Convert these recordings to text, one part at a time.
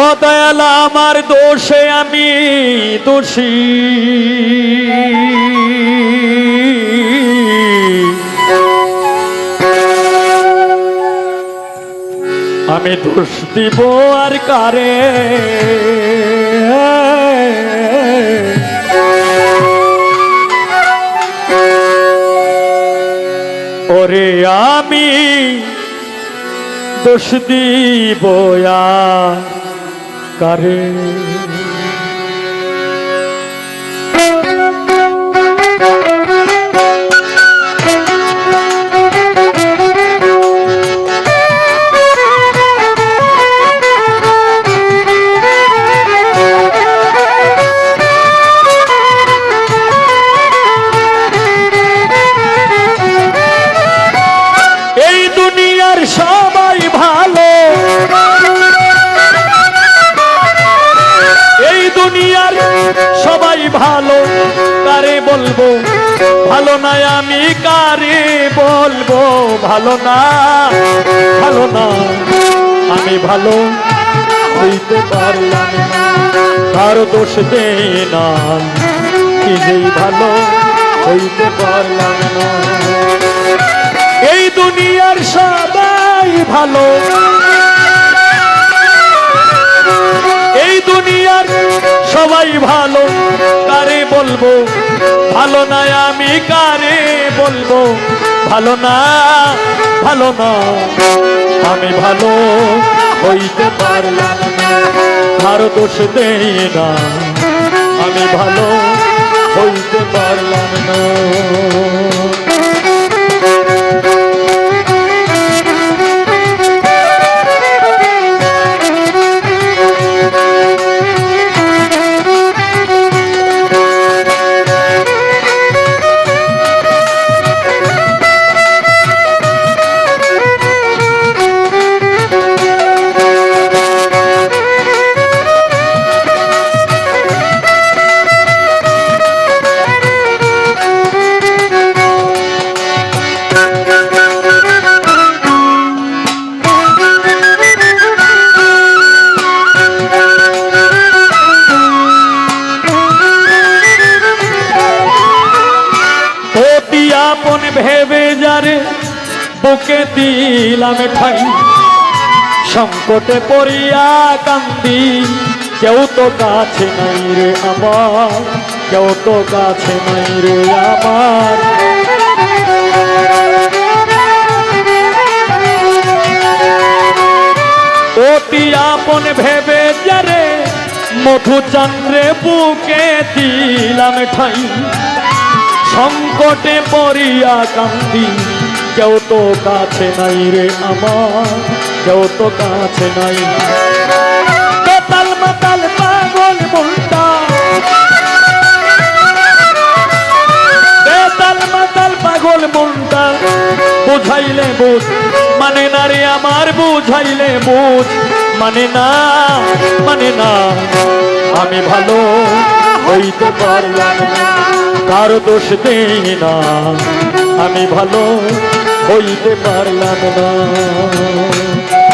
ও দয়াল আমার দোষে আমি দোষী। আমি দোষ দিব আর কারে? দোষ দিব কারে? ভালো কারে বলব? ভালো না আমি কারে বলব? ভালো না ভালো না, আমি ভালো হইতে পারলাম কার দোষ দে না। নিজেই ভালো হইতে পারলাম না। এই দুনিয়ার সবাই ভালো। দুনিয়ার সবাই ভালো, কারে বলব? ভালো না আমি কারে বলব? ভালো না ভালো না আমি ভালো হইতে পারলাম আর দোষ দেই না, আমি ভালো হইতে পারলাম না। দিলাম ঠাই সংকটে পড়িয়া কান্দি। কেউ তো কাছে নাই রে আমার, কেউ তো কাছে নাই রে আমার। অতি আপন ভেবে যারে মধুচন্দ্রে বুকে দিলাম ঠাই সংকটে পড়িয়া কান্দি। কেউ তো কাছে নাই রে আমার কেউ তো কাছে নাই। বেতাল মাতাল পাগল মনটা বেতাল মাতাল পাগল মনটা বুঝাইলে বুঝ মানে না রে আমার, বুঝাইলে বুঝ মানে না মানে না। আমি ভালো হইতে পারলাম কার দোষ দেই না। আমি ভালো হইতে পারলাম না।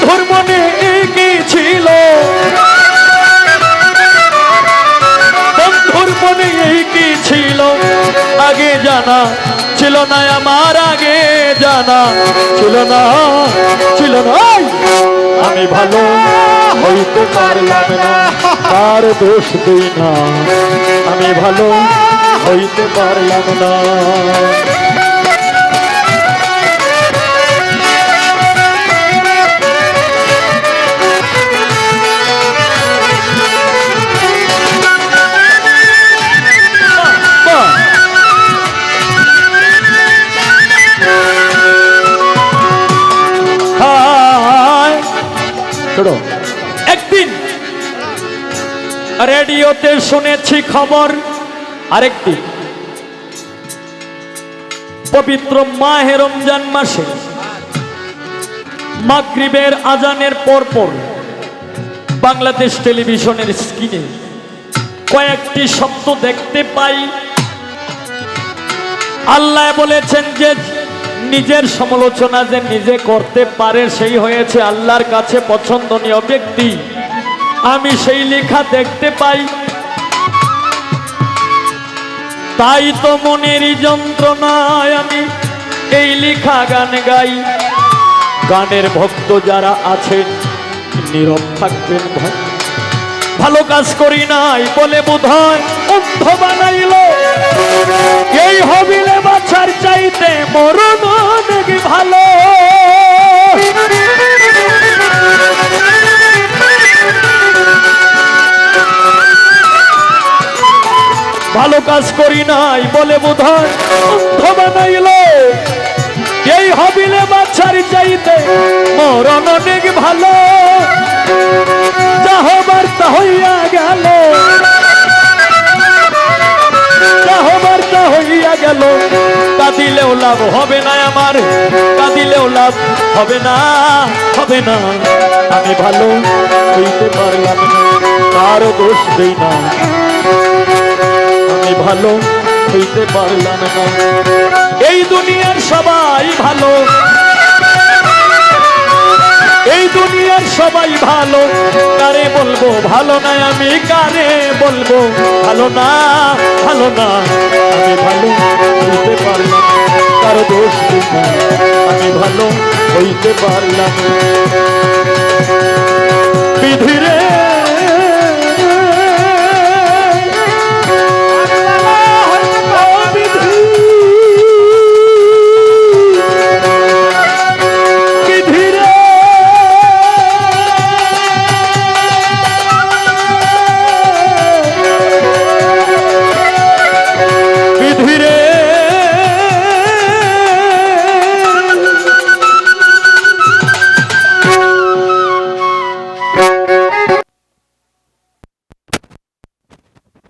বন্ধুর মনে কি ছিল? বন্ধুর মনে কি ছিল? আগে জানা ছিল না, আমার আগে জানা ছিল না ছিল না। আমি ভালো হইতে পারলাম না, তার দোষ দিই না। আমি ভালো হইতে পারলাম না। রেডিওতে শুনেছি খবর। আরেকটি। পবিত্র মাহে রমজান মাসে মাগরিবের আজানের পরপর বাংলাদেশ টেলিভিশনের স্ক্রিনে কয়েকটি শব্দ দেখতে পাই। আল্লাহ বলেছেন যে নিজের সমালোচনা যে নিজে করতে পারে সেই হয়েছে আল্লাহর কাছে পছন্দনীয় ব্যক্তি। আমি সেই লেখা দেখতে পাই। তাই তো মনের যন্ত্রণায় আমি এই লেখা গান গাই। গানের ভক্ত যারা আছেন, নীরব থাকবেন ভাই ভালো কাজ করি নাই বলে বোধ হয় অন্ধ বানাইল। এই হবিলে বাছার চাইতে মরণ অনেক ভালো? কাজ করি নাই বলে বোধ হয় এই হবিলে চাইতে মরণ অনেক ভালো। যা হবার তা হইয়া গেল। যা হবার তা হইয়া গেল। কাঁদিলেও লাভ হবে না আমার। কাঁদিলেও লাভ হবে না হবে না। আমি ভালো পারলাম কারও দোষ দেই না। ভালো হইতে পারলাম না। এই দুনিয়ার সবাই ভালো। এই দুনিয়ার সবাই ভালো। কারে বলব? ভালো না, আমি কারে বলব? ভালো না ভালো না, আমি ভালো হইতে পারলাম কারও দোষ আমি ভালো হইতে পারলাম। বিধিরে